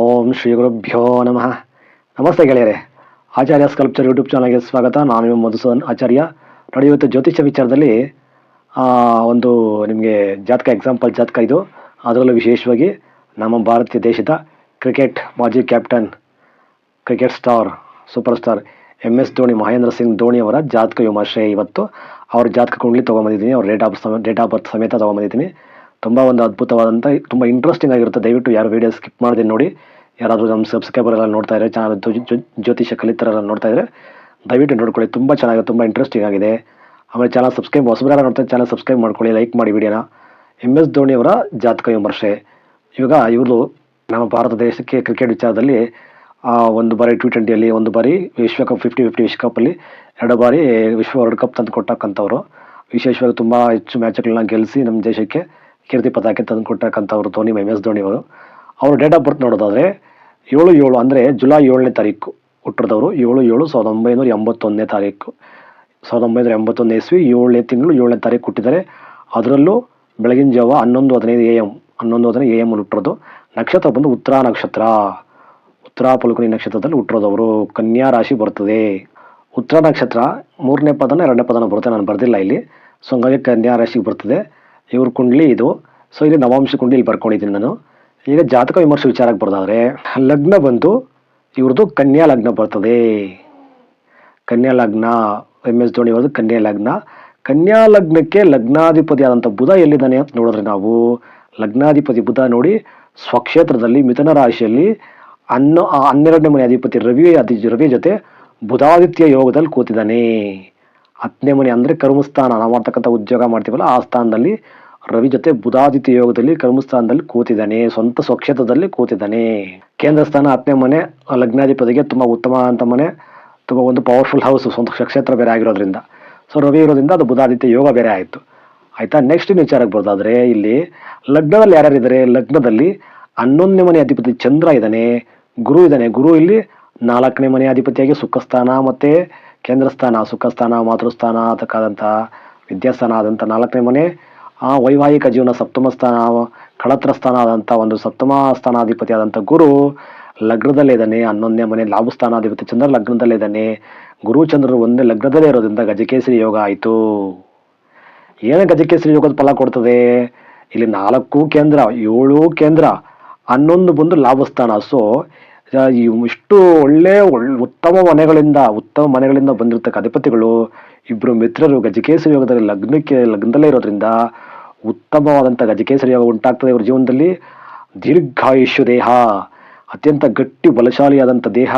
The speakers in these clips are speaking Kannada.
ಓಂ ಶ್ರೀ ಗುರುಭ್ಯೋ ನಮಃ. ನಮಸ್ತೆ ಗೆಳೆಯರೆ. ಆಚಾರ್ಯ ಸ್ಕಲ್ಪ್ಚರ್ ಯೂಟ್ಯೂಬ್ ಚಾನಲ್ಗೆ ಸ್ವಾಗತ. ನಾನು ಮಧುಸೂದನ್ ಆಚಾರ್ಯ. ನೋಡಿ ಇವತ್ತು ಜ್ಯೋತಿಷ್ಯ ವಿಚಾರದಲ್ಲಿ ಒಂದು ನಿಮಗೆ ಜಾತಕ ಎಕ್ಸಾಂಪಲ್ ಜಾತಕ ಇದು. ಅದರಲ್ಲೂ ವಿಶೇಷವಾಗಿ ನಮ್ಮ ಭಾರತೀಯ ದೇಶದ ಕ್ರಿಕೆಟ್ ಮಾಜಿ captain cricket star super star M S Dhoni Mahendra Singh Dhoni ಅವರ ಜಾತಕ ವಿಮರ್ಶೆ ಇವತ್ತು. ಅವ್ರ ಜಾತಕ ಕುಂಡ್ಲಿ ತೊಗೊಂಬಂದಿದ್ದೀನಿ. ಅವ್ರ date of date of birth ಸಮೇತ ತೊಗೊಂಬಂದಿದ್ದೀನಿ. ತುಂಬ ಒಂದು ಅದ್ಭುತವಾದಂಥ ತುಂಬ ಇಂಟ್ರೆಸ್ಟಿಂಗ್ ಆಗಿರುತ್ತೆ. ದಯವಿಟ್ಟು ಯಾರು ವೀಡಿಯೋ ಸ್ಕಿಪ್ ಮಾಡದೆ ನೋಡಿ. ಯಾರಾದರೂ ನಮ್ಮ ಸಬ್ಸ್ಕ್ರೈಬರ್ ಎಲ್ಲ ನೋಡ್ತಾ ಇದ್ದಾರೆ ಚಾನಲ್ ಜ್ಯೋತಿಷ ಕಲಿತರೆಲ್ಲ ನೋಡ್ತಾ ಇದ್ದಾರೆ ದಯವಿಟ್ಟು ನೋಡ್ಕೊಳ್ಳಿ. ತುಂಬ ಚೆನ್ನಾಗಿದೆ ತುಂಬ ಇಂಟ್ರೆಸ್ಟಿಂಗ್ ಆಗಿದೆ. ಆಮೇಲೆ ಚಾನಲ್ ಸಬ್ಸ್ಕ್ರೈಬ್ ಹೊಸಬರೆಲ್ಲ ನೋಡ್ತಾರೆ ಚಾನಲ್ ಸಬ್ಸ್ಕ್ರೈಬ್ ಮಾಡ್ಕೊಳ್ಳಿ ಲೈಕ್ ಮಾಡಿ ವಿಡಿಯೋನ ಎಂ ಎಸ್ ಧೋನಿ ಅವರ ಜಾತಕ ವಿಮರ್ಶೆ. ಇವಾಗ ಇವರು ನಮ್ಮ ಭಾರತ ದೇಶಕ್ಕೆ ಕ್ರಿಕೆಟ್ ವಿಚಾರದಲ್ಲಿ ಒಂದು ಬಾರಿ ಟಿ ಟ್ವೆಂಟಿಯಲ್ಲಿ ಒಂದು ಬಾರಿ ವಿಶ್ವಕಪ್ ಫಿಫ್ಟಿ ಫಿಫ್ಟಿ ವಿಶ್ವಕಪ್ಪಲ್ಲಿ ಎರಡು ಬಾರಿ ವಿಶ್ವ ವರ್ಲ್ಡ್ ಕಪ್ ತಂದು ಕೊಟ್ಟಕ್ಕಂಥವ್ರು. ವಿಶೇಷವಾಗಿ ತುಂಬ ಹೆಚ್ಚು ಮ್ಯಾಚ್ಗಳನ್ನ ಗೆಲ್ಲಿಸಿ ನಮ್ಮ ದೇಶಕ್ಕೆ ಕೀರ್ತಿ ಪತಾಕೆ ತಂದು ಕೊಟ್ಟಕ್ಕಂಥವ್ರು ಧೋನಿ ಎಂ ಎಸ್ ಧೋನಿ ಅವರು. ಅವ್ರ ಡೇಟ್ ಆಫ್ ಬರ್ತ್ ನೋಡೋದಾದರೆ ಏಳು ಏಳು ಅಂದರೆ ಜುಲೈ ಏಳನೇ ತಾರೀಕು ಹುಟ್ಟಿದವರು. ಏಳು ಏಳು ಸಾವಿರದ ಒಂಬೈನೂರ ಎಂಬತ್ತೊಂದನೇ ತಾರೀಕು. ಸಾವಿರದ ಒಂಬೈನೂರ ಎಂಬತ್ತೊಂದನೇ ಇಸ್ವಿ ಏಳನೇ ತಿಂಗಳು ಏಳನೇ ತಾರೀಕು ಹುಟ್ಟಿದ್ದಾರೆ. ಅದರಲ್ಲೂ ಬೆಳಗಿನ ಜಾವ ಹನ್ನೊಂದು ಹದಿನೈದು ಎ ಎಂ ಹನ್ನೊಂದು ಹದಿನೈದು ಎ ಎಂ ಹುಟ್ಟಿರೋದು. ನಕ್ಷತ್ರ ಬಂದು ಉತ್ತರ ನಕ್ಷತ್ರ. ಉತ್ತರ ಪುಲ್ಕುನಿ ನಕ್ಷತ್ರದಲ್ಲಿ ಹುಟ್ಟಿರೋದವರು. ಕನ್ಯಾ ರಾಶಿ ಬರ್ತದೆ. ಉತ್ತರ ನಕ್ಷತ್ರ ಮೂರನೇ ಪದನ ಎರಡನೇ ಪದನ ಬರುತ್ತೆ, ನಾನು ಬರ್ದಿಲ್ಲ ಇಲ್ಲಿ. ಸೊ ಹಂಗಾಗಿ ಕನ್ಯಾ ರಾಶಿಗೆ ಬರ್ತದೆ. ಇವ್ರ ಕುಂಡ್ಲಿ ಇದು. ಸೊ ಇಲ್ಲಿ ನವಾಂಶ ಕುಂಡ್ಲಿ ಇಲ್ಲಿ ಬರ್ಕೊಂಡಿದ್ದೀನಿ ನಾನು. ಈಗ ಜಾತಕ ವಿಮರ್ಶೆ ವಿಚಾರಕ್ಕೆ ಬರೋದಾದ್ರೆ, ಲಗ್ನ ಬಂದು ಇವ್ರದ್ದು ಕನ್ಯಾ ಲಗ್ನ ಬರ್ತದೆ. ಕನ್ಯಾ ಲಗ್ನ ಎಂ ಎಸ್ ಧೋನಿ ಅವ್ರದ್ದು ಕನ್ಯಾ ಲಗ್ನ. ಕನ್ಯಾ ಲಗ್ನಕ್ಕೆ ಲಗ್ನಾಧಿಪತಿ ಆದಂಥ ಬುಧ ಎಲ್ಲಿದ್ದಾನೆ ಅಂತ ನೋಡಿದ್ರೆ ನಾವು, ಲಗ್ನಾಧಿಪತಿ ಬುಧ ನೋಡಿ ಸ್ವಕ್ಷೇತ್ರದಲ್ಲಿ, ಮಿಥುನ ರಾಶಿಯಲ್ಲಿ ಹನ್ನೊ, ಆ ಹನ್ನೆರಡನೇ ಮನೆ ಅಧಿಪತಿ ರವಿ ಅಧಿ ರವಿ ಜೊತೆ ಬುಧಾದಿತ್ಯ ಯೋಗದಲ್ಲಿ ಕೂತಿದ್ದಾನೆ. ಹತ್ತನೇ ಮನೆ ಅಂದರೆ ಕರ್ಮಸ್ಥಾನ. ನಾವು ಮಾಡ್ತಕ್ಕಂಥ ಉದ್ಯೋಗ ಮಾಡ್ತೀವಲ್ಲ, ಆ ಸ್ಥಾನದಲ್ಲಿ ರವಿ ಜೊತೆ ಬುಧಾದಿತ್ಯ ಯೋಗದಲ್ಲಿ ಕರ್ಮಸ್ಥಾನದಲ್ಲಿ ಕೂತಿದ್ದಾನೆ, ಸ್ವಂತ ಸ್ವಕ್ಷೇತ್ರದಲ್ಲಿ ಕೂತಿದ್ದಾನೆ. ಕೇಂದ್ರ ಸ್ಥಾನ ಹತ್ತನೇ ಮನೆ, ಲಗ್ನಾಧಿಪತಿಗೆ ತುಂಬ ಉತ್ತಮ ಅಂತ ಮನೆ, ತುಂಬ ಒಂದು ಪವರ್ಫುಲ್ ಹೌಸ್ ಸ್ವಂತ ಸ್ವಕ್ಷೇತ್ರ ಬೇರೆ ಆಗಿರೋದ್ರಿಂದ. ಸೊ ರವಿ ಇರೋದ್ರಿಂದ ಅದು ಬುಧಾದಿತ್ಯ ಯೋಗ ಬೇರೆ ಆಯಿತು. ಆಯಿತಾ? ನೆಕ್ಸ್ಟ್ ವಿಚಾರಕ್ಕೆ ಬರೋದಾದರೆ, ಇಲ್ಲಿ ಲಗ್ನದಲ್ಲಿ ಯಾರ್ಯಾರಿದ್ದಾರೆ? ಲಗ್ನದಲ್ಲಿ ಹನ್ನೊಂದನೇ ಮನೆ ಅಧಿಪತಿ ಚಂದ್ರ ಇದ್ದಾನೆ, ಗುರು ಇದ್ದಾನೆ. ಗುರು ಇಲ್ಲಿ ನಾಲ್ಕನೇ ಮನೆ ಅಧಿಪತಿಯಾಗಿ ಸುಖಸ್ಥಾನ, ಮತ್ತೆ ಕೇಂದ್ರ ಸ್ಥಾನ ಸುಖಸ್ಥಾನ, ಮಾತೃಸ್ಥಾನ ಅದಕ್ಕಾದಂತಹ ವಿದ್ಯಾಸ್ಥಾನ ಆದಂಥ ನಾಲ್ಕನೇ ಮನೆ, ಆ ವೈವಾಹಿಕ ಜೀವನ ಸಪ್ತಮ ಸ್ಥಾನ, ಕಳತ್ರ ಸ್ಥಾನ ಆದಂಥ ಒಂದು ಸಪ್ತಮ ಸ್ಥಾನಾಧಿಪತಿ ಆದಂಥ ಗುರು ಲಗ್ನದಲ್ಲಿದ್ದಾನೆ ಹನ್ನೊಂದನೇ ಮನೆ ಲಾಭ ಸ್ಥಾನಾಧಿಪತಿ ಚಂದ್ರ ಲಗ್ನದಲ್ಲೇ ಇದ್ದಾನೆ. ಗುರು ಚಂದ್ರರು ಒಂದೇ ಲಗ್ನದಲ್ಲೇ ಇರೋದ್ರಿಂದ ಗಜಕೇಸರಿ ಯೋಗ ಆಯಿತು. ಏನು ಗಜಕೇಸರಿ ಯೋಗದ ಫಲ ಕೊಡ್ತದೆ? ಇಲ್ಲಿ ನಾಲ್ಕು ಕೇಂದ್ರ, ಏಳು ಕೇಂದ್ರ, ಹನ್ನೊಂದು ಬಂದು ಲಾಭಸ್ಥಾನ. ಸೊ ಇಷ್ಟು ಒಳ್ಳೆ ಒಳ್ಳೆ ಉತ್ತಮ ಮನೆಗಳಿಂದ ಉತ್ತಮ ಮನೆಗಳಿಂದ ಬಂದಿರತಕ್ಕ ಅಧಿಪತಿಗಳು ಇಬ್ಬರು ಮಿತ್ರರು ಗಜಕೇಸರಿ ಯೋಗದಲ್ಲಿ ಲಗ್ನಕ್ಕೆ, ಲಗ್ನದಲ್ಲೇ ಇರೋದ್ರಿಂದ ಉತ್ತಮವಾದಂಥ ಗಜಕೇಸರಿ ಯೋಗ ಉಂಟಾಗ್ತದೆ ಇವ್ರ ಜೀವನದಲ್ಲಿ. ದೀರ್ಘಾಯುಷ್ಯ ದೇಹ, ಅತ್ಯಂತ ಗಟ್ಟಿ ಬಲಶಾಲಿಯಾದಂಥ ದೇಹ,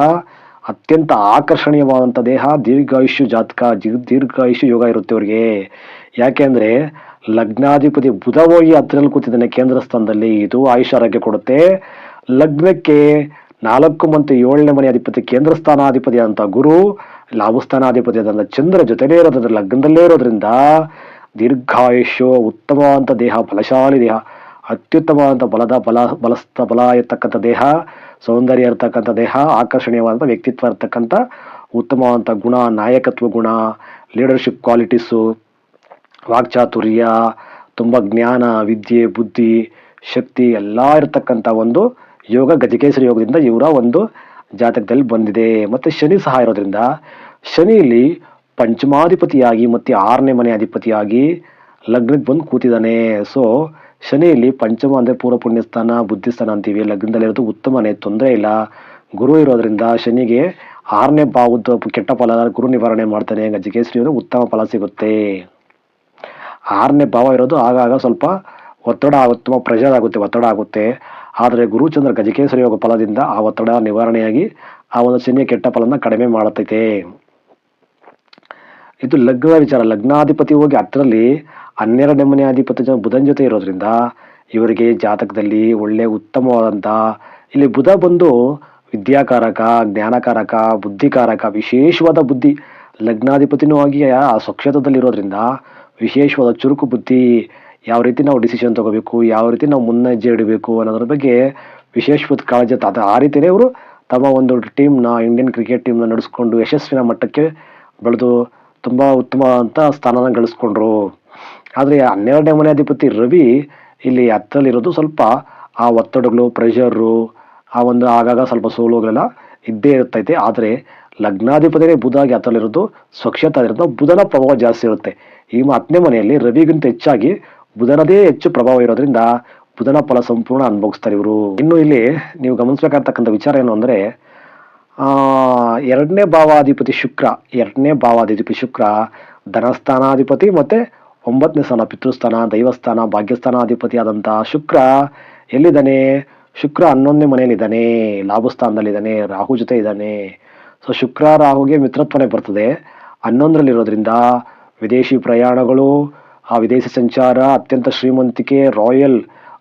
ಅತ್ಯಂತ ಆಕರ್ಷಣೀಯವಾದಂಥ ದೇಹ, ದೀರ್ಘಾಯುಷ್ಯ ಜಾತಕ ದೀರ್ಘಾಯುಷ್ಯ ಯೋಗ ಇರುತ್ತೆ ಇವರಿಗೆ. ಯಾಕೆಂದ್ರೆ ಲಗ್ನಾಧಿಪತಿ ಬುಧವಾಗಿ ಹತ್ತಿರಲ್ಲಿ ಕೂತಿದ್ದಾನೆ ಕೇಂದ್ರ ಸ್ಥಾನದಲ್ಲಿ, ಇದು ಆಯುಷ್ ಆರೋಗ್ಯ ಕೊಡುತ್ತೆ. ಲಗ್ನಕ್ಕೆ ನಾಲ್ಕು ಮತ್ತು ಏಳನೇ ಮನೆ ಅಧಿಪತಿ ಕೇಂದ್ರ ಸ್ಥಾನಾಧಿಪತಿ ಗುರು ಲಾಭಸ್ಥಾನಾಧಿಪತಿ ಆದಂಥ ಚಂದ್ರ ಜೊತೆಲೇ ಇರೋದ್ರ ಲಗ್ನದಲ್ಲೇ ಇರೋದ್ರಿಂದ ದೀರ್ಘಾಯುಷ್ಯ ಉತ್ತಮವಾದಂಥ ದೇಹ, ಬಲಶಾಲಿ ದೇಹ ಅತ್ಯುತ್ತಮವಾದಂಥ ಬಲದ ಬಲ, ಬಲಸ್ಥ, ಬಲ ಇರ್ತಕ್ಕಂಥ ದೇಹ, ಸೌಂದರ್ಯ ಇರ್ತಕ್ಕಂಥ ದೇಹ ಆಕರ್ಷಣೀಯವಾದಂಥ ವ್ಯಕ್ತಿತ್ವ ಇರ್ತಕ್ಕಂಥ ಉತ್ತಮವಾದಂಥ ಗುಣ, ನಾಯಕತ್ವ ಗುಣ ಲೀಡರ್ಶಿಪ್ ಕ್ವಾಲಿಟೀಸು ವಾಕ್ಚಾತುರ್ಯ, ತುಂಬ ಜ್ಞಾನ, ವಿದ್ಯೆ, ಬುದ್ಧಿ, ಶಕ್ತಿ ಎಲ್ಲ ಇರತಕ್ಕಂಥ ಒಂದು ಯೋಗ, ಗಜಕೇಸರಿ ಯೋಗದಿಂದ ಇವರ ಒಂದು ಜಾತಕದಲ್ಲಿ ಬಂದಿದೆ. ಮತ್ತು ಶನಿ ಸಹ ಇರೋದ್ರಿಂದ ಶನಿಯಲ್ಲಿ ಪಂಚಮಾಧಿಪತಿಯಾಗಿ ಮತ್ತು ಆರನೇ ಮನೆ ಅಧಿಪತಿಯಾಗಿ ಲಗ್ನಕ್ಕೆ ಬಂದು ಕೂತಿದ್ದಾನೆ. ಸೊ ಶನಿಯಲ್ಲಿ ಪಂಚಮ ಅಂದರೆ ಪೂರ್ವ ಪುಣ್ಯಸ್ಥಾನ ಬುದ್ಧಿಸ್ಥಾನ ಅಂತೀವಿ. ಲಗ್ನದಲ್ಲಿರೋದು ಉತ್ತಮನೇ, ತೊಂದರೆ ಇಲ್ಲ. ಗುರು ಇರೋದ್ರಿಂದ ಶನಿಗೆ ಆರನೇ ಭಾವದ ಕೆಟ್ಟ ಫಲ ಗುರು ನಿವಾರಣೆ ಮಾಡ್ತಾನೆ. ಗಜಕೇಸರಿ ಒಂದು ಉತ್ತಮ ಫಲ ಸಿಗುತ್ತೆ. ಆರನೇ ಭಾವ ಇರೋದು ಆಗಾಗ ಸ್ವಲ್ಪ ಒತ್ತಡ ಆಗುತ್ತೆ ಪ್ರೆಷರ್ ಆಗುತ್ತೆ, ಒತ್ತಡ ಆಗುತ್ತೆ. ಆದರೆ ಗುರುಚಂದ್ರ ಗಜಕೇಸರಿ ಯೋಗ ಫಲದಿಂದ ಆ ಒತ್ತಡ ನಿವಾರಣೆಯಾಗಿ ಆ ಒಂದು ಶನಿಯ ಕೆಟ್ಟ ಫಲನ ಕಡಿಮೆ ಮಾಡುತ್ತೈತೆ ಇದು ಲಗ್ನ ವಿಚಾರ. ಲಗ್ನಾಧಿಪತಿ ಹೋಗಿ ಹತ್ತರಲ್ಲಿ ಹನ್ನೆರಡನೇ ಮನೆ ಅಧಿಪತಿ ಜನ ಬುಧನ್ ಜೊತೆ ಇರೋದ್ರಿಂದ ಇವರಿಗೆ ಜಾತಕದಲ್ಲಿ ಒಳ್ಳೆ ಉತ್ತಮವಾದಂಥ ಇಲ್ಲಿ ಬುಧ ಬಂದು ವಿದ್ಯಾಕಾರಕ, ಜ್ಞಾನಕಾರಕ, ಬುದ್ಧಿಕಾರಕ, ವಿಶೇಷವಾದ ಬುದ್ಧಿ. ಲಗ್ನಾಧಿಪತಿನೂ ಆಗಿ ಆ ಸ್ವಕ್ಷೇತ್ರದಲ್ಲಿ ಇರೋದ್ರಿಂದ ವಿಶೇಷವಾದ ಚುರುಕು ಬುದ್ಧಿ. ಯಾವ ರೀತಿ ನಾವು ಡಿಸಿಷನ್ ತಗೋಬೇಕು, ಯಾವ ರೀತಿ ನಾವು ಮುನ್ನೆಜ್ಜೆ ಇಡಬೇಕು ಅನ್ನೋದ್ರ ಬಗ್ಗೆ ವಿಶೇಷವಾದ ಕಾಳಜಿ ಅದು ಆ ರೀತಿಯೇ ಅವರು ತಮ್ಮ ಒಂದು ಟೀಮ್ನ ಇಂಡಿಯನ್ ಕ್ರಿಕೆಟ್ ಟೀಮ್ನ ನಡೆಸ್ಕೊಂಡು ಯಶಸ್ವಿನ ಮಟ್ಟಕ್ಕೆ ಬೆಳೆದು ತುಂಬ ಉತ್ತಮ ಅಂತ ಸ್ಥಾನನ ಗಳಿಸ್ಕೊಂಡ್ರು. ಆದರೆ ಹನ್ನೆರಡನೇ ಮನೆ ಅಧಿಪತಿ ರವಿ ಇಲ್ಲಿ ಹತ್ತರಲ್ಲಿರೋದು ಸ್ವಲ್ಪ ಆ ಒತ್ತಡಗಳು ಪ್ರೆಷರು ಆ ಒಂದು ಆಗಾಗ ಸ್ವಲ್ಪ ಸೋಲುಗಳೆಲ್ಲ ಇದ್ದೇ ಇರ್ತೈತೆ ಆದರೆ ಲಗ್ನಾಧಿಪತಿನೇ ಬುಧಾಗಿ ಹತ್ತರಲ್ಲಿರೋದು ಸ್ವಕ್ಷೇತ್ರ ಇರೋದು ಬುಧನ ಪ್ರಭಾವ ಜಾಸ್ತಿ ಇರುತ್ತೆ. ಈ ಹತ್ತನೇ ಮನೆಯಲ್ಲಿ ರವಿಗಿಂತ ಹೆಚ್ಚಾಗಿ ಬುಧನದೇ ಹೆಚ್ಚು ಪ್ರಭಾವ ಇರೋದ್ರಿಂದ ಬುಧನ ಫಲ ಸಂಪೂರ್ಣ ಅನುಭವಿಸ್ತಾರೆ ಇವರು. ಇನ್ನು ಇಲ್ಲಿ ನೀವು ಗಮನಿಸಬೇಕಾಗ್ತಕ್ಕಂಥ ವಿಚಾರ ಏನು ಅಂದರೆ ಎರಡನೇ ಭಾವಾಧಿಪತಿ ಶುಕ್ರ, ಎರಡನೇ ಭಾವಾಧಿಪತಿ ಶುಕ್ರ ಧನಸ್ಥಾನಾಧಿಪತಿ ಮತ್ತು ಒಂಬತ್ತನೇ ಸ್ಥಾನ, ಪಿತೃಸ್ಥಾನ, ದೈವಸ್ಥಾನ ಭಾಗ್ಯಸ್ಥಾನಾಧಿಪತಿ ಆದಂಥ ಶುಕ್ರ ಎಲ್ಲಿದ್ದಾನೆ? ಶುಕ್ರ ಹನ್ನೊಂದನೇ ಮನೆಯಲ್ಲಿದ್ದಾನೆ, ಲಾಭಸ್ಥಾನದಲ್ಲಿದ್ದಾನೆ, ರಾಹು ಜೊತೆ ಇದ್ದಾನೆ. ಸೊ ಶುಕ್ರ ರಾಹುಗೆ ಮಿತ್ರತ್ವನೇ ಬರ್ತದೆ. ಹನ್ನೊಂದರಲ್ಲಿರೋದ್ರಿಂದ ವಿದೇಶಿ ಪ್ರಯಾಣಗಳು ಆ ವಿದೇಶಿ ಸಂಚಾರ ಅತ್ಯಂತ ಶ್ರೀಮಂತಿಕೆ, ರಾಯಲ್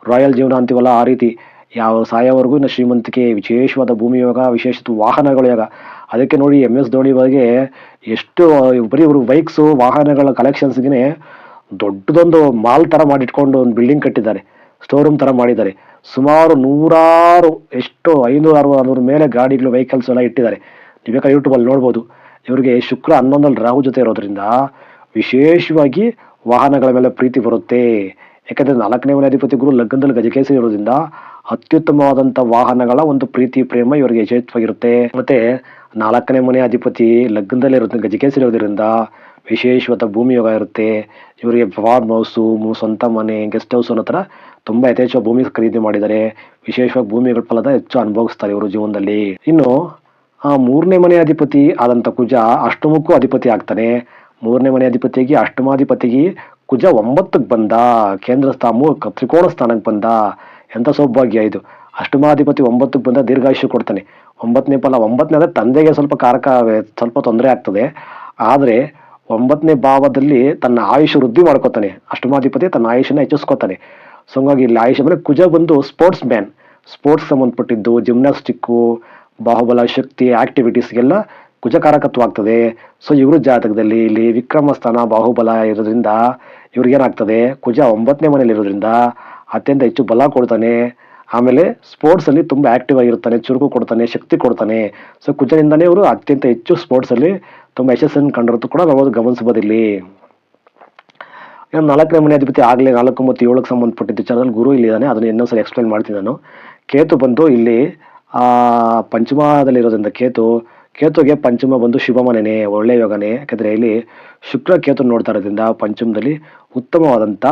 ರಾಯಲ್ ಜೀವನ ಅಂತೀವಲ್ಲ ಆ ರೀತಿ. ಯಾವ ಸಾಯೋವರೆಗೂ ಇನ್ನು ಶ್ರೀಮಂತಿಕೆ, ವಿಶೇಷವಾದ ಭೂಮಿ ಯೋಗ ವಿಶೇಷ ವಾಹನಗಳು ಯೋಗ ಅದಕ್ಕೆ ನೋಡಿ ಎಂ ಎಸ್ ಧೋನಿ ಬಗ್ಗೆ ಎಷ್ಟು ಬರೀ ಇವರು ಬೈಕ್ಸು ವಾಹನಗಳ ಕಲೆಕ್ಷನ್ಸ್ಗೆ ದೊಡ್ಡದೊಂದು ಮಾಲ್ ಥರ ಮಾಡಿಟ್ಕೊಂಡು ಒಂದು ಬಿಲ್ಡಿಂಗ್ ಕಟ್ಟಿದ್ದಾರೆ. ಸ್ಟೋರ್ ರೂಮ್ ಥರ ಮಾಡಿದ್ದಾರೆ. ಸುಮಾರು ನೂರಾರು, ಎಷ್ಟು ಐನೂರು ಅರವತ್ತು ನೂರು ಮೇಲೆ ಗಾಡಿಗಳು ವೆಹಿಕಲ್ಸ್ ಎಲ್ಲ ಇಟ್ಟಿದ್ದಾರೆ. ನೀವು ಯೂಟ್ಯೂಬಲ್ಲಿ ನೋಡ್ಬೋದು. ಇವರಿಗೆ ಶುಕ್ರ ಹನ್ನೊಂದಲ್ಲಿ ರಾಹು ಜೊತೆ ಇರೋದ್ರಿಂದ ವಿಶೇಷವಾಗಿ ವಾಹನಗಳ ಮೇಲೆ ಪ್ರೀತಿ ಬರುತ್ತೆ. ಯಾಕಂದ್ರೆ ನಾಲ್ಕನೇ ಮನೆ ಅಧಿಪತಿ ಗುರು ಲಗ್ನದಲ್ಲಿ ಗಜಕೇಸರಿ ಇರೋದ್ರಿಂದ ಅತ್ಯುತ್ತಮವಾದಂಥ ವಾಹನಗಳ ಒಂದು ಪ್ರೀತಿ, ಪ್ರೇಮ ಇವರಿಗೆ ಯಶಸ್ವಿಯಾಗಿರುತ್ತೆ ಮತ್ತೆ ನಾಲ್ಕನೇ ಮನೆ ಅಧಿಪತಿ ಲಗ್ನದಲ್ಲಿ ಇರುತ್ತೆ ಗಜಕೇಸರಿ ಇರೋದ್ರಿಂದ ವಿಶೇಷವಾದ ಭೂಮಿ ಯೋಗ ಇರುತ್ತೆ. ಇವರಿಗೆ ಫಾರ್ಮ್ ಹೌಸು ಸ್ವಂತ ಮನೆ ಗೆಸ್ಟ್ ಹೌಸ್ ಅನ್ನೋ ಥರ ತುಂಬ ಯಥೇಚ್ಛ ಭೂಮಿ ಖರೀದಿ ಮಾಡಿದ್ದಾರೆ. ವಿಶೇಷವಾಗಿ ಭೂಮಿಗಳ ಫಲದ ಹೆಚ್ಚು ಅನುಭವಿಸ್ತಾರೆ ಇವರು ಜೀವನದಲ್ಲಿ. ಇನ್ನು, ಆ ಮೂರನೇ ಮನೆ ಅಧಿಪತಿ ಆದಂಥ ಕುಜ ಅಷ್ಟಮಕ್ಕೂ ಅಧಿಪತಿ ಆಗ್ತಾನೆ. ಮೂರನೇ ಮನೆ ಅಧಿಪತಿಯಾಗಿ ಅಷ್ಟಮಾಧಿಪತಿಗೆ ಕುಜ ಒಂಬತ್ತಕ್ಕೆ ಬಂದ ಕೇಂದ್ರ ಸ್ಥಾನ ತ್ರಿಕೋಣ ಸ್ಥಾನಕ್ಕೆ ಬಂದ, ಎಂಥ ಸೌಭಾಗ್ಯ ಇದು. ಅಷ್ಟಮಾಧಿಪತಿ ಒಂಬತ್ತಕ್ಕೆ ಬಂದ, ದೀರ್ಘಾಯುಷ್ಯ ಕೊಡ್ತಾನೆ. ಒಂಬತ್ತನೇ ಫಲ, ಒಂಬತ್ತನೇ ಅಂದರೆ ತಂದೆಗೆ ಸ್ವಲ್ಪ ಕಾರಕ, ಸ್ವಲ್ಪ ತೊಂದರೆ ಆಗ್ತದೆ. ಆದರೆ ಒಂಬತ್ತನೇ ಭಾವದಲ್ಲಿ ತನ್ನ ಆಯುಷ್ಯ ವೃದ್ಧಿ ಮಾಡ್ಕೋತಾನೆ. ಅಷ್ಟಮಾಧಿಪತಿ ತನ್ನ ಆಯುಷ್ಯನ ಹೆಚ್ಚಿಸ್ಕೋತಾನೆ. ಸೊ, ಹಂಗಾಗಿ ಇಲ್ಲಿ ಆಯುಷ್ಯ ಮೇಲೆ ಕುಜ ಬಂದು ಸ್ಪೋರ್ಟ್ಸ್ ಮ್ಯಾನ್ ಸ್ಪೋರ್ಟ್ಸ್ ಸಂಬಂಧಪಟ್ಟಿದ್ದು ಜಿಮ್ನಾಸ್ಟಿಕ್ಕು ಬಾಹುಬಲ, ಶಕ್ತಿ ಆಕ್ಟಿವಿಟೀಸ್ಗೆಲ್ಲ ಕುಜಕಾರಕತ್ವ ಆಗ್ತದೆ ಸೊ ಇವರು ಜಾತಕದಲ್ಲಿ ಇಲ್ಲಿ ವಿಕ್ರಮ ಸ್ಥಾನ ಬಾಹುಬಲ ಇರೋದ್ರಿಂದ ಇವ್ರಿಗೇನಾಗ್ತದೆ ಕುಜ ಒಂಬತ್ತನೇ ಮನೇಲಿ ಇರೋದ್ರಿಂದ ಅತ್ಯಂತ ಹೆಚ್ಚು ಬಲ ಕೊಡ್ತಾನೆ. ಆಮೇಲೆ ಸ್ಪೋರ್ಟ್ಸ್ ಅಲ್ಲಿ ತುಂಬಾ ಆಕ್ಟಿವ್ ಆಗಿರ್ತಾನೆ, ಚುರುಕು ಕೊಡ್ತಾನೆ, ಶಕ್ತಿ ಕೊಡ್ತಾನೆ. ಸೊ ಕುಜನಿಂದಾನೇ ಇವರು ಅತ್ಯಂತ ಹೆಚ್ಚು ಸ್ಪೋರ್ಟ್ಸ್ ಅಲ್ಲಿ ತುಂಬಾ ಯಶಸ್ಸನ್ನು ಕಂಡಿರೋದು ಕೂಡ ನಾವು ಗಮನಿಸಬಹುದು ಇಲ್ಲಿ ನಾಲ್ಕನೇ ಮನೆ ಅಧಿಪತಿ ಆಗಲೇ ನಾಲ್ಕು ಮತ್ತು ಏಳಕ್ಕೆ ಸಂಬಂಧಪಟ್ಟಿದ್ದ ವಿಚಾರದಲ್ಲಿ ಗುರು ಇಲ್ಲಿದ್ದಾನೆ. ಅದನ್ನು ಇನ್ನೊಂದ್ಸಲ ಎಕ್ಸ್ಪ್ಲೈನ್ ಮಾಡ್ತೀನಿ ನಾನು. ಕೇತು ಬಂದು ಇಲ್ಲಿ ಪಂಚಮದಲ್ಲಿರೋದ್ರಿಂದ ಕೇತು ಕೇತುಗೆ ಪಂಚಮ ಬಂದು ಶುಭಮನೇ ಒಳ್ಳೆ ಯೋಗನೇ. ಯಾಕಂದ್ರೆ ಇಲ್ಲಿ ಶುಕ್ರ ಕೇತು ನೋಡ್ತಾ ಇರೋದ್ರಿಂದ ಪಂಚಮದಲ್ಲಿ ಉತ್ತಮವಾದಂಥ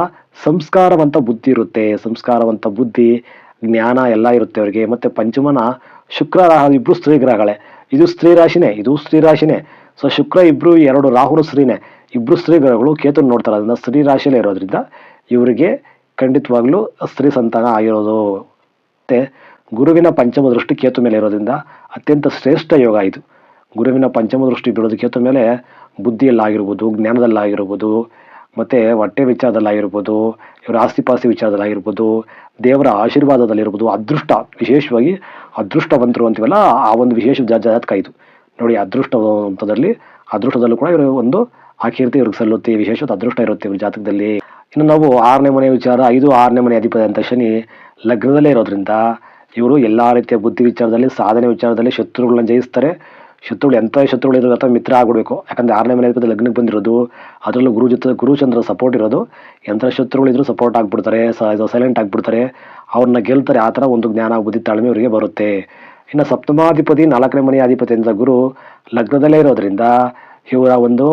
ಸಂಸ್ಕಾರವಂತ ಬುದ್ಧಿ ಇರುತ್ತೆ. ಸಂಸ್ಕಾರವಂತ ಬುದ್ಧಿ, ಜ್ಞಾನ ಎಲ್ಲ ಇರುತ್ತೆ ಅವರಿಗೆ. ಮತ್ತೆ ಪಂಚಮನ ಶುಕ್ರ ರಾಹು ಇಬ್ರು ಸ್ತ್ರೀ ಗ್ರಹಗಳೇ. ಇದು ಸ್ತ್ರೀ ರಾಶಿನೇ, ಇದು ಸ್ತ್ರೀ ರಾಶಿನೇ. ಸೊ ಶುಕ್ರ ಇಬ್ಬರು ಎರಡು ರಾಹುನು ಸ್ತ್ರೀನೇ. ಇಬ್ಬರು ಸ್ತ್ರೀ ಗ್ರಹಗಳು ಕೇತು ನೋಡ್ತಾರೆ ಅದನ್ನ ಸ್ತ್ರೀ ರಾಶಿಯಲ್ಲೇ ಇರೋದ್ರಿಂದ ಇವರಿಗೆ ಖಂಡಿತವಾಗ್ಲೂ ಸ್ತ್ರೀ ಸಂತಾನ ಆಗಿರೋದು. ಮತ್ತೆ ಗುರುವಿನ ಪಂಚಮ ದೃಷ್ಟಿ ಕೇತು ಮೇಲೆ ಇರೋದ್ರಿಂದ ಅತ್ಯಂತ ಶ್ರೇಷ್ಠ ಯೋಗ ಇದು. ಗುರುವಿನ ಪಂಚಮ ದೃಷ್ಟಿ ಬೀಳೋದು ಕೇತು ಮೇಲೆ ಬುದ್ಧಿಯಲ್ಲಾಗಿರ್ಬೋದು, ಜ್ಞಾನದಲ್ಲಾಗಿರ್ಬೋದು, ಮತ್ತು ಹೊಟ್ಟೆ ವಿಚಾರದಲ್ಲಾಗಿರ್ಬೋದು, ಇವರ ಆಸ್ತಿಪಾಸ್ತಿ ವಿಚಾರದಲ್ಲಾಗಿರ್ಬೋದು, ದೇವರ ಆಶೀರ್ವಾದದಲ್ಲಿರ್ಬೋದು, ಅದೃಷ್ಟ, ವಿಶೇಷವಾಗಿ ಅದೃಷ್ಟವಂತರು ಅಂತೀವಲ್ಲ, ಆ ಒಂದು ವಿಶೇಷ ಜಾತಕ ಇದು. ನೋಡಿ ಅದೃಷ್ಟ ಹಂತದಲ್ಲಿ ಅದೃಷ್ಟದಲ್ಲೂ ಕೂಡ ಇವರು ಒಂದು ಆ ಕೀರ್ತಿ ಇವ್ರಿಗೆ ಸಲ್ಲುತ್ತೆ, ವಿಶೇಷವಾದ ಅದೃಷ್ಟ ಇರುತ್ತೆ ಇವ್ರ ಜಾತಕದಲ್ಲಿ. ಇನ್ನು ನಾವು ಆರನೇ ಮನೆ ವಿಚಾರ, ಐದು ಆರನೇ ಮನೆ ಅಧಿಪತಿ ಅಂತ ಶನಿ ಲಗ್ನದಲ್ಲೇ ಇರೋದ್ರಿಂದ ಇವರು ಎಲ್ಲ ರೀತಿಯ ಬುದ್ಧಿ ವಿಚಾರದಲ್ಲಿ, ಸಾಧನೆ ವಿಚಾರದಲ್ಲಿ ಶತ್ರುಗಳನ್ನ ಜಯಿಸ್ತಾರೆ. ಶತ್ರುಗಳು ಎಂಥ ಶತ್ರುಗಳು ಇರೋದು ಅಥವಾ ಮಿತ್ರ ಆಗ್ಬಿಡ್ಬೇಕು. ಯಾಕಂದರೆ ಆರನೇ ಮನೆ ಅಧಿಪತಿ ಲಗ್ನಕ್ಕೆ ಬಂದಿರೋದು, ಅದರಲ್ಲೂ ಗುರು ಜೊತೆ ಗುರುಚಂದ್ರ ಸಪೋರ್ಟ್ ಇರೋದು. ಎಂಥ ಶತ್ರುಗಳಿದ್ರು ಸಪೋರ್ಟ್ ಆಗಿಬಿಡ್ತಾರೆ ಸೈಲೆಂಟ್ ಆಗಿಬಿಡ್ತಾರೆ. ಅವ್ರನ್ನ ಗೆಲ್ತಾರೆ, ಆ ಥರ ಒಂದು ಜ್ಞಾನ, ಬುದ್ಧಿ, ತಾಳ್ಮೆ ಅವರಿಗೆ ಬರುತ್ತೆ. ಇನ್ನು ಸಪ್ತಮಾಧಿಪತಿ, ನಾಲ್ಕನೇ ಮನೆ ಅಧಿಪತಿ ಅಂತ ಗುರು ಲಗ್ನದಲ್ಲೇ ಇರೋದ್ರಿಂದ ಇವರ ಒಂದು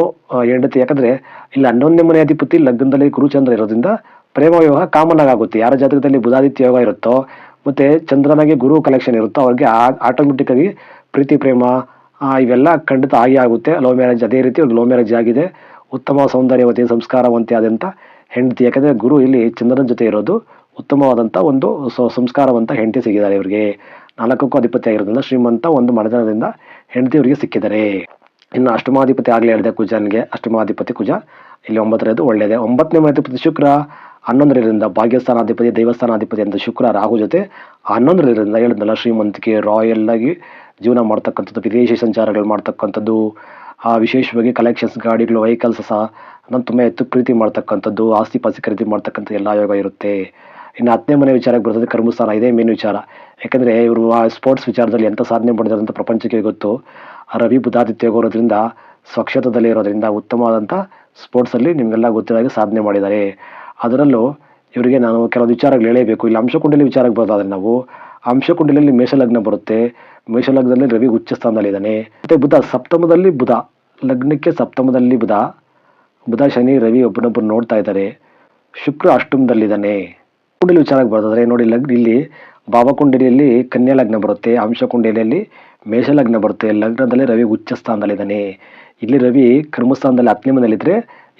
ಹೆಂಡತಿ, ಯಾಕಂದರೆ ಇಲ್ಲಿ ಹನ್ನೊಂದನೇ ಮನೆ ಅಧಿಪತಿ ಲಗ್ನದಲ್ಲಿ ಗುರುಚಂದ್ರ ಇರೋದ್ರಿಂದ ಪ್ರೇಮ ಯೋಗ ಕಾಮನ್ ಆಗುತ್ತೆ. ಯಾರ ಜಾತಕದಲ್ಲಿ ಬುಧಾದಿತ್ಯ ಯೋಗ ಇರುತ್ತೋ ಮತ್ತೆ ಚಂದ್ರನಾಗೆ ಗುರು ಕಲೆಕ್ಷನ್ ಇರುತ್ತೋ ಅವ್ರಿಗೆ ಆಟೋಮೆಟಿಕ್ ಆಗಿ ಪ್ರೀತಿ, ಪ್ರೇಮ ಇವೆಲ್ಲ ಖಂಡಿತ ಆಗಿ ಆಗುತ್ತೆ. ಲವ್ ಮ್ಯಾರೇಜ್ ಅದೇ ರೀತಿ ಒಂದು ಲವ್ ಮ್ಯಾರೇಜ್ ಆಗಿದೆ. ಉತ್ತಮ ಸೌಂದರ್ಯವತಿ ಸಂಸ್ಕಾರವಂತೆ ಆದಂಥ ಹೆಂಡತಿ. ಯಾಕಂದ್ರೆ ಗುರು ಇಲ್ಲಿ ಚಂದ್ರನ ಜೊತೆ ಇರೋದು ಉತ್ತಮವಾದಂಥ ಒಂದು ಸಂಸ್ಕಾರವಂತ ಹೆಂಡತಿ ಸಿಗಿದ್ದಾರೆ ಇವರಿಗೆ. ನಾಲ್ಕಕ್ಕೂ ಅಧಿಪತಿ ಆಗಿರೋದ್ರಿಂದ ಶ್ರೀಮಂತ ಒಂದು ಮನೆತನದಿಂದ ಹೆಂಡತಿ ಇವರಿಗೆ ಸಿಕ್ಕಿದ್ದಾರೆ. ಇನ್ನು ಅಷ್ಟಮಾಧಿಪತಿ ಆಗಲೇ ಹೇಳಿದೆ ಕುಜನ್ಗೆ ಅಷ್ಟಮಾಧಿಪತಿ ಕುಜ ಇಲ್ಲಿ ಒಂಬತ್ತರದ್ದು ಒಳ್ಳೆಯದೇ. ಒಂಬತ್ತನೇ ಅಧಿಪತಿ ಶುಕ್ರ. ಹನ್ನೊಂದರಿಂದ ಭಾಗ್ಯಸ್ಥಾನಾಧಿಪತಿ, ದೇವಸ್ಥಾನಾಧಿಪತಿ ಅಂತ ಶುಕ್ರ, ರಾಹು ಜೊತೆ ಹನ್ನೊಂದರಿಂದ ಹೇಳಿದ್ನಲ್ಲ ಶ್ರೀಮಂತಿಕೆ ರಾಯಲ್ ಆಗಿ ಜೀವನ ಮಾಡ್ತಕ್ಕಂಥದ್ದು, ವಿದೇಶಿ ಸಂಚಾರಗಳು ಮಾಡ್ತಕ್ಕಂಥದ್ದು, ಆ ವಿಶೇಷವಾಗಿ ಕಲೆಕ್ಷನ್ಸ್ ಗಾಡಿಗಳು ವೆಹಿಕಲ್ಸ್ ಸಹ ನಾನು ತುಂಬ ಹೆಚ್ಚು ಪ್ರೀತಿ ಮಾಡ್ತಕ್ಕಂಥದ್ದು, ಆಸ್ತಿ ಪಾಸ್ತಿ ಖರೀದಿ ಮಾಡ್ತಕ್ಕಂಥ ಎಲ್ಲ ಯೋಗ ಇರುತ್ತೆ. ಇನ್ನು ಹತ್ತನೇ ಮನೆ ವಿಚಾರಕ್ಕೆ ಬರ್ತದೆ ಕರ್ಮಸ್ಥಾನ, ಇದೇ ಮೇನ್ ವಿಚಾರ. ಯಾಕಂದ್ರೆ ಇವರು ಆ ಸ್ಪೋರ್ಟ್ಸ್ ವಿಚಾರದಲ್ಲಿ ಎಂಥ ಸಾಧನೆ ಮಾಡಿದ್ದಾರೆ ಅಂತ ಪ್ರಪಂಚಕ್ಕೆ ಗೊತ್ತು. ರವಿ ಬುಧಾದಿತ್ಯ ಹೋಗೋದ್ರಿಂದ ಇರೋದ್ರಿಂದ ಉತ್ತಮವಾದಂಥ ಸ್ಪೋರ್ಟ್ಸಲ್ಲಿ ನಿಮಗೆಲ್ಲ ಗೊತ್ತಿದ್ದಾಗೆ ಸಾಧನೆ ಮಾಡಿದ್ದಾರೆ. ಅದರಲ್ಲೂ ಇವರಿಗೆ ನಾನು ಕೆಲವು ವಿಚಾರಗಳು ಹೇಳೇಬೇಕು. ಇಲ್ಲಿ ಅಂಶಕುಂಡಲಿ ವಿಚಾರಕ್ಕೆ ಬರೋದಾದ್ರೆ ನಾವು, ಅಂಶಕುಂಡಲಿಯಲ್ಲಿ ಮೇಷಲಗ್ನ ಬರುತ್ತೆ. ಮೇಷಲಗ್ನದಲ್ಲಿ ರವಿ ಉಚ್ಚ ಸ್ಥಾನದಲ್ಲಿದ್ದಾನೆ ಮತ್ತೆ ಬುಧ, ಸಪ್ತಮದಲ್ಲಿ ಬುಧ, ಲಗ್ನಕ್ಕೆ ಸಪ್ತಮದಲ್ಲಿ ಬುಧ. ಬುಧ, ಶನಿ, ರವಿ ಒಬ್ಬನೊಬ್ಬರು ನೋಡ್ತಾ ಇದ್ದಾರೆ. ಶುಕ್ರ ಅಷ್ಟಮದಲ್ಲಿದ್ದಾನೆ ಕುಂಡಲಿ ವಿಚಾರಕ್ಕೆ ಬರೋದಾದ್ರೆ ನೋಡಿ ಲಗ್ನ ಇಲ್ಲಿ ಭಾವಕುಂಡಲಿಯಲ್ಲಿ ಕನ್ಯಾ ಲಗ್ನ ಬರುತ್ತೆ. ಅಂಶಕುಂಡಲಿಯಲ್ಲಿ ಮೇಷಲಗ್ನ ಬರುತ್ತೆ. ಲಗ್ನದಲ್ಲಿ ರವಿ ಉಚ್ಚ ಸ್ಥಾನದಲ್ಲಿದ್ದಾನೆ ಇಲ್ಲಿ ರವಿ ಕರ್ಮಸ್ಥಾನದಲ್ಲಿ ಹತ್ತನೇ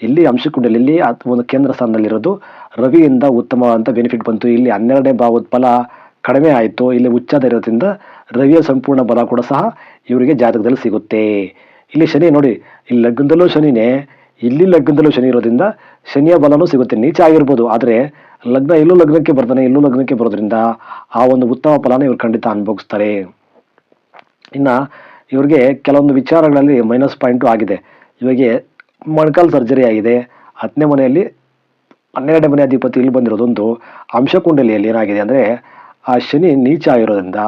ಇಲ್ಲಿ ಅಂಶಕುಂಡಲಿಯಲ್ಲಿ ಇಲ್ಲಿ ಒಂದು ಕೇಂದ್ರ ಸ್ಥಾನದಲ್ಲಿರೋದು ರವಿಯಿಂದ ಉತ್ತಮವಾದಂಥ ಬೆನಿಫಿಟ್ ಬಂತು. ಇಲ್ಲಿ ಹನ್ನೆರಡನೇ ಭಾವದ ಫಲ ಕಡಿಮೆ ಆಯಿತು. ಇಲ್ಲಿ ಉಚ್ಚಾದ ಇರೋದ್ರಿಂದ ರವಿಯ ಸಂಪೂರ್ಣ ಬಲ ಕೂಡ ಸಹ ಇವರಿಗೆ ಜಾತಕದಲ್ಲಿ ಸಿಗುತ್ತೆ. ಇಲ್ಲಿ ಶನಿ ನೋಡಿ, ಇಲ್ಲಿ ಲಗ್ನದಲ್ಲೂ ಶನಿನೇ, ಇಲ್ಲಿ ಲಗ್ನದಲ್ಲೂ ಶನಿ ಇರೋದ್ರಿಂದ ಶನಿಯ ಬಲನೂ ಸಿಗುತ್ತೆ. ನೀಚ ಆಗಿರ್ಬೋದು, ಆದರೆ ಲಗ್ನ ಇಲ್ಲೂ ಲಗ್ನಕ್ಕೆ ಬರ್ತಾನೆ, ಇಲ್ಲೂ ಲಗ್ನಕ್ಕೆ ಬರೋದ್ರಿಂದ ಆ ಒಂದು ಉತ್ತಮ ಫಲನ ಇವ್ರು ಖಂಡಿತ ಅನುಭವಿಸ್ತಾರೆ. ಇನ್ನು ಇವರಿಗೆ ಕೆಲವೊಂದು ವಿಚಾರಗಳಲ್ಲಿ ಮೈನಸ್ ಪಾಯಿಂಟು ಆಗಿದೆ. ಇವಾಗೆ ಮೊಣಕಾಲು ಸರ್ಜರಿ ಆಗಿದೆ. ಹತ್ತನೇ ಮನೆಯಲ್ಲಿ ಹನ್ನೆರಡನೇ ಮನೆ ಅಧಿಪತಿ ಇಲ್ಲಿ ಬಂದಿರೋದೊಂದು ಅಂಶಕುಂಡಲಿಯಲ್ಲಿ ಏನಾಗಿದೆ ಅಂದರೆ ಆ ಶನಿ ನೀಚ ಆಗಿರೋದ್ರಿಂದ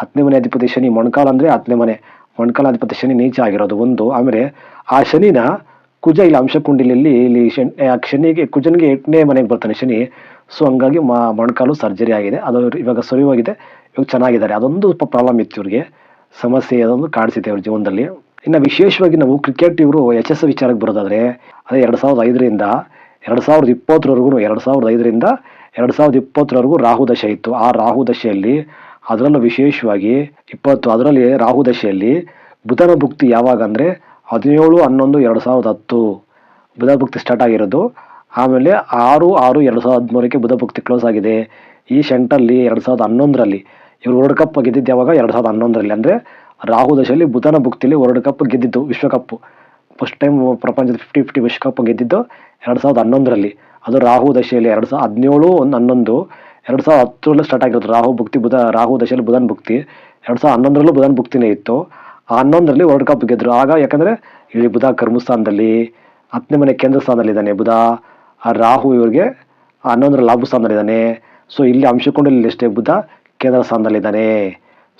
ಹತ್ತನೇ ಮನೆ ಅಧಿಪತಿ ಶನಿ ಮೊಣಕಾಲು ಅಂದರೆ ಹತ್ತನೇ ಮನೆ. ಮೊಣಕಾಲ ಅಧಿಪತಿ ಶನಿ ನೀಚ ಆಗಿರೋದು ಒಂದು. ಆಮೇಲೆ ಆ ಶನಿನ ಕುಜ ಇಲ್ಲಿ ಅಂಶಕುಂಡಲಿಯಲ್ಲಿ ಇಲ್ಲಿ ಶನಿ ಆ ಶನಿಗೆ ಕುಜನಿಗೆ ಎಂಟನೇ ಮನೆಗೆ ಬರ್ತಾನೆ ಶನಿ. ಸೊ ಹಂಗಾಗಿ ಮ ಮೊಣಕಾಲು ಸರ್ಜರಿ ಆಗಿದೆ. ಅದು ಇವಾಗ ಸರಿ ಹೋಗಿದೆ ಇವಾಗ ಚೆನ್ನಾಗಿದ್ದಾರೆ. ಅದೊಂದು ಪ್ರಾಬ್ಲಮ್ ಇತ್ತು ಇವ್ರಿಗೆ. ಸಮಸ್ಯೆ ಅದೊಂದು ಕಾಡಿಸಿದೆ ಅವ್ರ ಜೀವನದಲ್ಲಿ. ಇನ್ನು ವಿಶೇಷವಾಗಿ ನಾವು ಕ್ರಿಕೆಟ್ ಇವರು ಎಚ್ ಎಸ್ ವಿಚಾರಕ್ಕೆ ಬರೋದಾದರೆ, ಅದೇ ಎರಡು ಸಾವಿರದ ಐದರಿಂದ, ಎರಡು ಸಾವಿರದ ಇಪ್ಪತ್ತರವರೆಗೂ ಎರಡು ಸಾವಿರದ ಐದರಿಂದ ಎರಡು ಸಾವಿರದ ಇಪ್ಪತ್ತರವರೆಗೂ ರಾಹು ದಶೆ ಇತ್ತು. ಆ ರಾಹು ದಶೆಯಲ್ಲಿ ಅದರಲ್ಲೂ ವಿಶೇಷವಾಗಿ ಇಪ್ಪತ್ತು, ಅದರಲ್ಲಿ ರಾಹು ದಶೆಯಲ್ಲಿ ಬುಧನ ಭುಕ್ತಿ ಯಾವಾಗ ಅಂದರೆ ಹದಿನೇಳು, ಹನ್ನೊಂದು, ಎರಡು ಸಾವಿರದ ಹತ್ತು ಬುಧ ಭುಕ್ತಿ ಸ್ಟಾರ್ಟ್ ಆಗಿರೋದು. ಆಮೇಲೆ ಆರು ಆರು, ಎರಡು ಸಾವಿರದ ಹದಿಮೂರಕ್ಕೆ ಬುಧ ಭುಕ್ತಿ ಕ್ಲೋಸ್ ಆಗಿದೆ. ಈ ಸೆಂಟಲ್ಲಿ ಎರಡು ಸಾವಿರದ ಹನ್ನೊಂದರಲ್ಲಿ ಇವರು ವರ್ಲ್ಡ್ ಕಪ್ ಗೆದ್ದಿದ್ದು ಯಾವಾಗ? ಎರಡು ಸಾವಿರದ ಹನ್ನೊಂದರಲ್ಲಿ. ಅಂದರೆ ರಾಹು ದಶೆಯಲ್ಲಿ ಬುಧನ ಭುಕ್ತಿಯಲ್ಲಿ ವರ್ಲ್ಡ್ ಕಪ್ ಗೆದ್ದಿದ್ದು, ವಿಶ್ವಕಪ್. ಫಸ್ಟ್ ಟೈಮ್ ಪ್ರಪಂಚದ ಫಿಫ್ಟಿ ಫಿಫ್ಟಿ ವಿಶ್ವಕಪ್ ಗೆದ್ದಿದ್ದು ಎರಡು ಸಾವಿರದ ಹನ್ನೊಂದರಲ್ಲಿ. ಅದು ರಾಹು ದಶೆಯಲ್ಲಿ ಎರಡು ಸಾವಿರದ ಹದಿನೇಳು ಒಂದು ಹನ್ನೊಂದು. ಎರಡು ಸಾವಿರದ ಹತ್ತರಲ್ಲಿ ಸ್ಟಾರ್ಟ್ ಆಗಿರೋದು ರಾಹು ಭುಕ್ತಿ, ಬುಧ ರಾಹು ದಶೆಯಲ್ಲಿ ಬುಧನ್ ಭುಕ್ತಿ. ಎರಡು ಸಾವಿರದ ಹನ್ನೊಂದರಲ್ಲೂ ಬುಧನ್ ಭುಕ್ತಿನೇ ಇತ್ತು. ಆ ಹನ್ನೊಂದರಲ್ಲಿ ವರ್ಲ್ಡ್ ಕಪ್ ಗೆದ್ದರು ಆಗ ಯಾಕಂದರೆ ಇಲ್ಲಿ ಬುಧ ಕರ್ಮಸ್ಥಾನದಲ್ಲಿ, ಹತ್ತನೇ ಮನೆ ಕೇಂದ್ರ ಸ್ಥಾನದಲ್ಲಿದ್ದಾನೆ ಬುಧ. ಆ ರಾಹು ಇವರಿಗೆ ಹನ್ನೊಂದರ ಲಾಭ ಸ್ಥಾನದಲ್ಲಿದ್ದಾನೆ. ಸೊ ಇಲ್ಲಿ ಅಂಶಕೊಂಡಲ್ಲಿ ಅಷ್ಟೇ ಬುಧ ಕೇಂದ್ರ ಸ್ಥಾನದಲ್ಲಿದ್ದಾನೆ.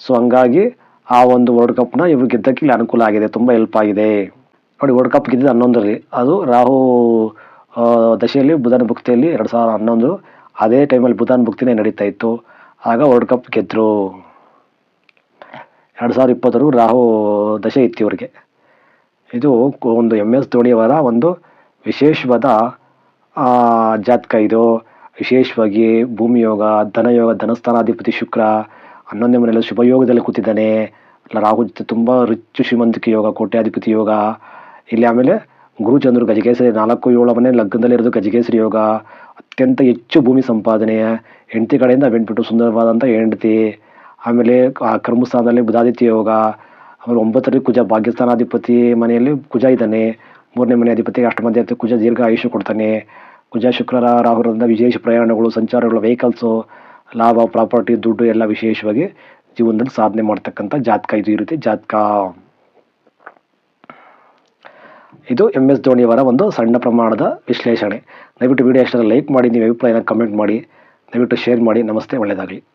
ಸೊ ಹಂಗಾಗಿ ಆ ಒಂದು ವರ್ಲ್ಡ್ ಕಪ್ನ ಇವ್ರು ಗೆದ್ದಕ್ಕೆ ಇಲ್ಲಿ ಅನುಕೂಲ ಆಗಿದೆ, ತುಂಬ ಹೆಲ್ಪ್ ಆಗಿದೆ. ನೋಡಿ ವರ್ಲ್ಡ್ ಕಪ್ ಗೆದ್ದಿದ್ದು ಹನ್ನೊಂದರಲ್ಲಿ, ಅದು ರಾಹು ದಶೆಯಲ್ಲಿ ಬುಧನ ಭುಕ್ತಿಯಲ್ಲಿ ಎರಡು ಸಾವಿರದ ಹನ್ನೊಂದು, ಅದೇ ಟೈಮಲ್ಲಿ ಬುಧನ ಭುಕ್ತಿನೇ ನಡೀತಾ ಇತ್ತು. ಆಗ ವರ್ಲ್ಡ್ ಕಪ್ ಗೆದ್ದರು ಎರಡು ಸಾವಿರದ ಇಪ್ಪತ್ತರು ರಾಹು ದಶೆ ಇತ್ತು ಇವ್ರಿಗೆ. ಇದು ಒಂದು ಎಂ ಎಸ್ ಧೋನಿಯವರ ಒಂದು ವಿಶೇಷವಾದ ಜಾತಕ ಇದು. ವಿಶೇಷವಾಗಿ ಭೂಮಿಯೋಗ ಧನಯೋಗ ಧನಸ್ಥಾನಾಧಿಪತಿ ಶುಕ್ರ ಹನ್ನೊಂದನೇ ಮನೆಯಲ್ಲಿ ಶುಭಯೋಗದಲ್ಲಿ ಕೂತಿದ್ದಾನೆ. ರಾಹು ತುಂಬ ರಿಚ್ಚು ಶ್ರೀಮಂತಿಕೆ ಯೋಗ, ಕೋಟ್ಯಾಧಿಪತಿ ಯೋಗ. ಇಲ್ಲಿ ಆಮೇಲೆ ಗುರುಚಂದ್ರ ಗಜಕೇಸರಿ, ನಾಲ್ಕು ಏಳು ಮನೆ ಲಗ್ನದಲ್ಲಿರೋದು ಗಜಕೇಸರಿ ಯೋಗ. ಅತ್ಯಂತ ಹೆಚ್ಚು ಭೂಮಿ ಸಂಪಾದನೆ. ಹೆಂಡತಿ ಕಡೆಯಿಂದ ಬೆಂಟ್ಬಿಟ್ಟು ಸುಂದರವಾದಂಥ ಹೆಂಡತಿ. ಆಮೇಲೆ ಆ ಕರ್ಮಸ್ಥಾನದಲ್ಲಿ ಬುಧಾದಿತ್ಯ ಯೋಗ. ಆಮೇಲೆ ಒಂಬತ್ತರಲ್ಲಿ ಕುಜ, ಭಾಗ್ಯಸ್ಥಾನಾಧಿಪತಿ ಮನೆಯಲ್ಲಿ ಕುಜ ಇದ್ದಾನೆ. ಮೂರನೇ ಮನೆ ಅಧಿಪತಿ ಅಷ್ಟಮಧ್ಯಾಧಿಪತಿ ಕುಜ ದೀರ್ಘ ಆಯುಷ್ಯ ಕೊಡ್ತಾನೆ. ಕುಜ ಶುಕ್ರ ರಾಹುರದಿಂದ ವಿಶೇಷ ಪ್ರಯಾಣಗಳು, ಸಂಚಾರಗಳು ವೆಹಿಕಲ್ಸು ಲಾಭ, ಪ್ರಾಪರ್ಟಿ, ದುಡ್ಡು ಎಲ್ಲ ವಿಶೇಷವಾಗಿ ಜೀವನದಲ್ಲಿ ಸಾಧನೆ ಮಾಡ್ತಕ್ಕಂಥ ಜಾತಕ ಇದು ಇರುತ್ತೆ ರೀತಿ. ಜಾತಕ. ಇದು ಎಂ ಎಸ್ ಧೋನಿಯವರ ಒಂದು ಸಣ್ಣ ಪ್ರಮಾಣದ ವಿಶ್ಲೇಷಣೆ. ದಯವಿಟ್ಟು ವಿಡಿಯೋ ಎಷ್ಟರ ಲೈಕ್ ಮಾಡಿ, ನೀವು ಅಭಿಪ್ರಾಯನ ಕಮೆಂಟ್ ಮಾಡಿ, ದಯವಿಟ್ಟು ಶೇರ್ ಮಾಡಿ. ನಮಸ್ತೆ, ಒಳ್ಳೆಯದಾಗಲಿ.